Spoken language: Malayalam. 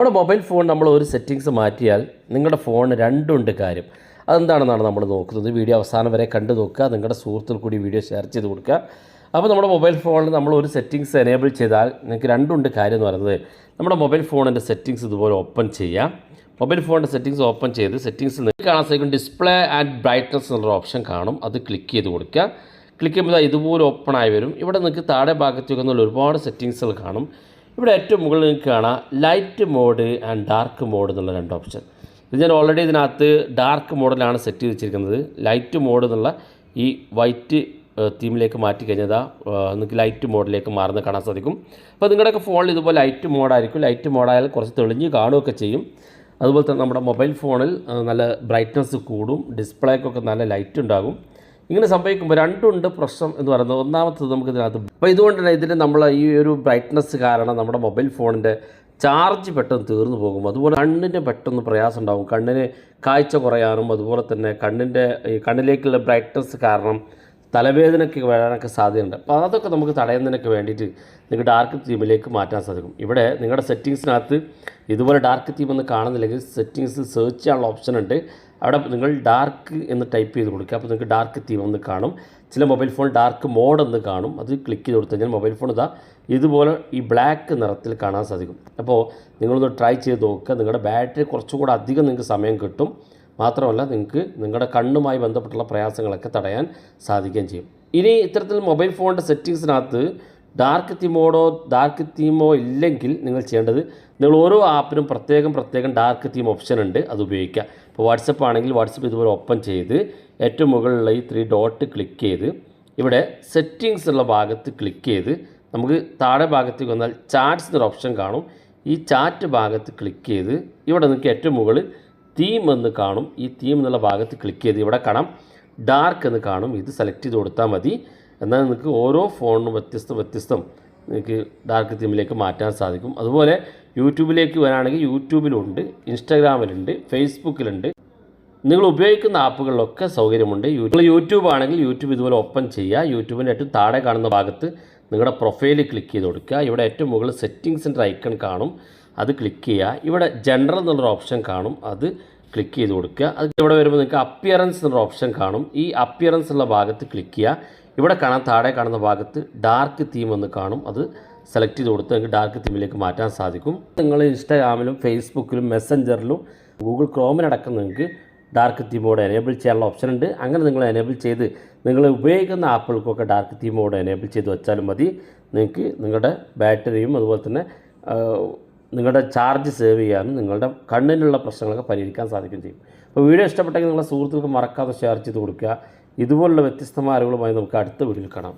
നമ്മുടെ മൊബൈൽ ഫോൺ നമ്മൾ ഒരു സെറ്റിങ്സ് മാറ്റിയാൽ നിങ്ങളുടെ ഫോൺ രണ്ടുണ്ട് കാര്യം. അതെന്താണെന്നാണ് നമ്മൾ നോക്കുന്നത്. വീഡിയോ അവസാനം വരെ കണ്ടു നോക്കുക. നിങ്ങളുടെ സുഹൃത്തുക്കൾ കൂടി വീഡിയോ ഷെയർ ചെയ്ത് കൊടുക്കുക. അപ്പോൾ നമ്മുടെ മൊബൈൽ ഫോണിൽ നമ്മൾ ഒരു സെറ്റിങ്സ് എനേബിൾ ചെയ്താൽ നിങ്ങൾക്ക് രണ്ടുണ്ട് കാര്യം എന്ന് പറയുന്നത്. നമ്മുടെ മൊബൈൽ ഫോണിന്റെ സെറ്റിങ്സ് ഇതുപോലെ ഓപ്പൺ ചെയ്യാം. മൊബൈൽ ഫോണിന്റെ സെറ്റിങ്സ് ഓപ്പൺ ചെയ്ത് സെറ്റിങ്സ് കാണാൻ സാധിക്കും. ഡിസ്പ്ലേ ആൻഡ് ബ്രൈറ്റ്നസ് എന്നുള്ള ഓപ്ഷൻ കാണും. അത് ക്ലിക്ക് ചെയ്ത് കൊടുക്കുക. ക്ലിക്ക് ചെയ്യുമ്പോൾ ഇതുപോലെ ഓപ്പൺ ആയി വരും. ഇവിടെ നിങ്ങൾക്ക് താഴെ ഭാഗത്തേക്കൊന്നുള്ള ഒരുപാട് സെറ്റിങ്സുകൾ കാണും. ഇവിടെ ഏറ്റവും മുകളിൽ നിങ്ങൾക്ക് കാണാം light mode and dark mode എന്നുള്ള രണ്ട് ഓപ്ഷൻ ഇത് ഞാൻ ഓൾറെഡി ഇതിനകത്ത് ഡാർക്ക് മോഡിലാണ് സെറ്റ് ചെയ്ത് വെച്ചിരിക്കുന്നത് ലൈറ്റ് മോഡ് എന്നുള്ള ഈ വൈറ്റ് തീമിലേക്ക് മാറ്റി കഴിഞ്ഞാൽ നിങ്ങൾക്ക് ലൈറ്റ് മോഡിലേക്ക് മാറുന്നത് കാണാൻ സാധിക്കും. അപ്പോൾ നിങ്ങളുടെയൊക്കെ ഫോണിൽ ഇതുപോലെ ലൈറ്റ് മോഡായിരിക്കും ലൈറ്റ് മോഡായാൽ കുറച്ച് തെളിഞ്ഞ് കാണുകയൊക്കെ ചെയ്യും. അതുപോലെ തന്നെ നമ്മുടെ മൊബൈൽ ഫോണിൽ നല്ല ബ്രൈറ്റ്നസ് കൂടും. ഡിസ്പ്ലേക്കൊക്കെ നല്ല ലൈറ്റ് ഉണ്ടാകും. ഇങ്ങനെ സംഭവിക്കുമ്പോൾ രണ്ടുണ്ട് പ്രശ്നം എന്ന് പറയുന്നത്. ഒന്നാമത്തത് നമുക്ക് ഇതിനകത്ത് അപ്പോൾ ഇതുകൊണ്ട് തന്നെ ഇതിന് നമ്മൾ ഈ ഒരു ബ്രൈറ്റ്നസ് കാരണം നമ്മുടെ മൊബൈൽ ഫോണിന്റെ ചാർജ് പെട്ടെന്ന് തീർന്നു പോകും. അതുപോലെ കണ്ണിന് പെട്ടെന്ന് പ്രയാസം ഉണ്ടാകും കണ്ണിന് കാഴ്ച കുറയാനും അതുപോലെ തന്നെ കണ്ണിന്റെ കണ്ണിലേക്കുള്ള ബ്രൈറ്റ്നസ് കാരണം തലവേദനയ്ക്ക് വരാനൊക്കെ സാധ്യതയുണ്ട്. അപ്പോൾ അതൊക്കെ നമുക്ക് തടയുന്നതിനൊക്കെ വേണ്ടിയിട്ട് നിങ്ങൾക്ക് ഡാർക്ക് തീമിലേക്ക് മാറ്റാൻ സാധിക്കും. ഇവിടെ നിങ്ങളുടെ സെറ്റിങ്സിനകത്ത് ഇതുപോലെ ഡാർക്ക് തീം എന്ന് കാണുന്നില്ലെങ്കിൽ സെറ്റിങ്സ് സെർച്ച് ചെയ്യാനുള്ള ഓപ്ഷൻ ഉണ്ട്. അവിടെ നിങ്ങൾ ഡാർക്ക് എന്ന് ടൈപ്പ് ചെയ്ത് കൊടുക്കുക. അപ്പോൾ നിങ്ങൾക്ക് ഡാർക്ക് തീം എന്ന് കാണും. ചില മൊബൈൽ ഫോൺ ഡാർക്ക് മോഡ് എന്ന് കാണും. അത് ക്ലിക്ക് ചെയ്ത് കൊടുത്തു കഴിഞ്ഞാൽ മൊബൈൽ ഫോൺ ഇതാ ഇതുപോലെ ഈ ബ്ലാക്ക് നിറത്തിൽ കാണാൻ സാധിക്കും. അപ്പോൾ നിങ്ങളൊന്ന് ട്രൈ ചെയ്ത് നോക്കുക. നിങ്ങളുടെ ബാറ്ററി കുറച്ചുകൂടെ അധികം നിങ്ങൾക്ക് സമയം കിട്ടും. മാത്രമല്ല നിങ്ങൾക്ക് നിങ്ങളുടെ കണ്ണുമായി ബന്ധപ്പെട്ടുള്ള പ്രയാസങ്ങളൊക്കെ തടയാൻ സാധിക്കുകയും ചെയ്യും. ഇനി ഇത്തരത്തിൽ മൊബൈൽ ഫോണിന്റെ സെറ്റിങ്സിനകത്ത് ഡാർക്ക് തീമോടോ ഡാർക്ക് തീമോ ഇല്ലെങ്കിൽ നിങ്ങൾ ചെയ്യേണ്ടത് നിങ്ങൾ ഓരോ ആപ്പിനും പ്രത്യേകം പ്രത്യേകം ഡാർക്ക് തീം ഓപ്ഷൻ ഉണ്ട് അത് ഉപയോഗിക്കുക. ഇപ്പോൾ വാട്സപ്പ് ആണെങ്കിൽ വാട്സപ്പ് ഇതുപോലെ ഓപ്പൺ ചെയ്ത് ഏറ്റവും മുകളിലുള്ള ഈ ത്രീ ഡോട്ട് ക്ലിക്ക് ചെയ്ത് ഇവിടെ സെറ്റിങ്സ് ഉള്ള ഭാഗത്ത് ക്ലിക്ക് ചെയ്ത് നമുക്ക് താഴെ ഭാഗത്തേക്ക് വന്നാൽ ചാറ്റ്സ് എന്നൊരു ഓപ്ഷൻ കാണും. ഈ ചാറ്റ് ഭാഗത്ത് ക്ലിക്ക് ചെയ്ത് ഇവിടെ നിങ്ങൾക്ക് ഏറ്റവും മുകളിൽ തീം എന്ന് കാണും. ഈ തീം എന്നുള്ള ഭാഗത്ത് ക്ലിക്ക് ചെയ്ത് ഇവിടെ കാണാം. ഡാർക്ക് എന്ന് കാണും. ഇത് സെലക്ട് ചെയ്ത് കൊടുത്താൽ മതി. എന്നാൽ നിങ്ങൾക്ക് ഓരോ ഫോണിനും വ്യത്യസ്ത വ്യത്യസ്തം നിങ്ങൾക്ക് ഡാർക്ക് തീമിലേക്ക് മാറ്റാൻ സാധിക്കും. അതുപോലെ യൂട്യൂബിലേക്ക് വരാണെങ്കിൽ യൂട്യൂബിലുണ്ട് ഇൻസ്റ്റാഗ്രാമിലുണ്ട് ഫേസ്ബുക്കിലുണ്ട്. നിങ്ങൾ ഉപയോഗിക്കുന്ന ആപ്പുകളിലൊക്കെ സൗകര്യമുണ്ട്. യൂട്യൂബ് യൂട്യൂബ് ആണെങ്കിൽ യൂട്യൂബ് ഇതുപോലെ ഓപ്പൺ ചെയ്യുക. യൂട്യൂബിന്റെ ഏറ്റവും താഴെ കാണുന്ന ഭാഗത്ത് നിങ്ങളുടെ പ്രൊഫൈൽ ക്ലിക്ക് ചെയ്ത് കൊടുക്കുക. ഇവിടെ ഏറ്റവും മുകളിൽ സെറ്റിങ്സിന്റെ ഐക്കൺ കാണും. അത് ക്ലിക്ക് ചെയ്യുക. ഇവിടെ ജനറൽ എന്നുള്ളൊരു ഓപ്ഷൻ കാണും. അത് ക്ലിക്ക് ചെയ്ത് കൊടുക്കുക. അത് ഇവിടെ വരുമ്പോൾ നിങ്ങൾക്ക് അപ്പിയറൻസ് എന്നുള്ള ഓപ്ഷൻ കാണും. ഈ അപ്പിയറൻസ് ഉള്ള ഭാഗത്ത് ക്ലിക്ക് ചെയ്യുക. ഇവിടെ കാണാൻ താഴെ കാണുന്ന ഭാഗത്ത് ഡാർക്ക് തീം എന്ന് കാണും. അത് സെലക്ട് ചെയ്ത് കൊടുത്ത് നിങ്ങൾക്ക് ഡാർക്ക് തീമിലേക്ക് മാറ്റാൻ സാധിക്കും. നിങ്ങൾ ഇൻസ്റ്റാഗ്രാമിലും ഫേസ്ബുക്കിലും മെസ്സഞ്ചറിലും ഗൂഗിൾ ക്രോമിനടക്കം നിങ്ങൾക്ക് ഡാർക്ക് തീം മോഡ് എനേബിൾ ചെയ്യാനുള്ള ഓപ്ഷൻ ഉണ്ട്. അങ്ങനെ നിങ്ങൾ എനേബിൾ ചെയ്ത് നിങ്ങൾ ഉപയോഗിക്കുന്ന ആപ്പുകൾക്കൊക്കെ ഡാർക്ക് തീം മോഡ് എനേബിൾ ചെയ്ത് വെച്ചാലും മതി. നിങ്ങൾക്ക് നിങ്ങളുടെ ബാറ്ററിയും അതുപോലെ തന്നെ നിങ്ങളുടെ ചാർജ് സേവ് ചെയ്യാനും നിങ്ങളുടെ കണ്ണിനുള്ള പ്രശ്നങ്ങളൊക്കെ പരിഹരിക്കാൻ സാധിക്കും ചെയ്യും. അപ്പോൾ വീഡിയോ ഇഷ്ടപ്പെട്ടെങ്കിൽ നിങ്ങളുടെ സുഹൃത്തുക്കൾക്ക് മറക്കാതെ ഷെയർ ചെയ്ത് കൊടുക്കുക. ഇതുപോലുള്ള വ്യത്യസ്തമായ അറിവുകളുമായി നമുക്ക് അടുത്ത വീഡിയോയിൽ കാണാം.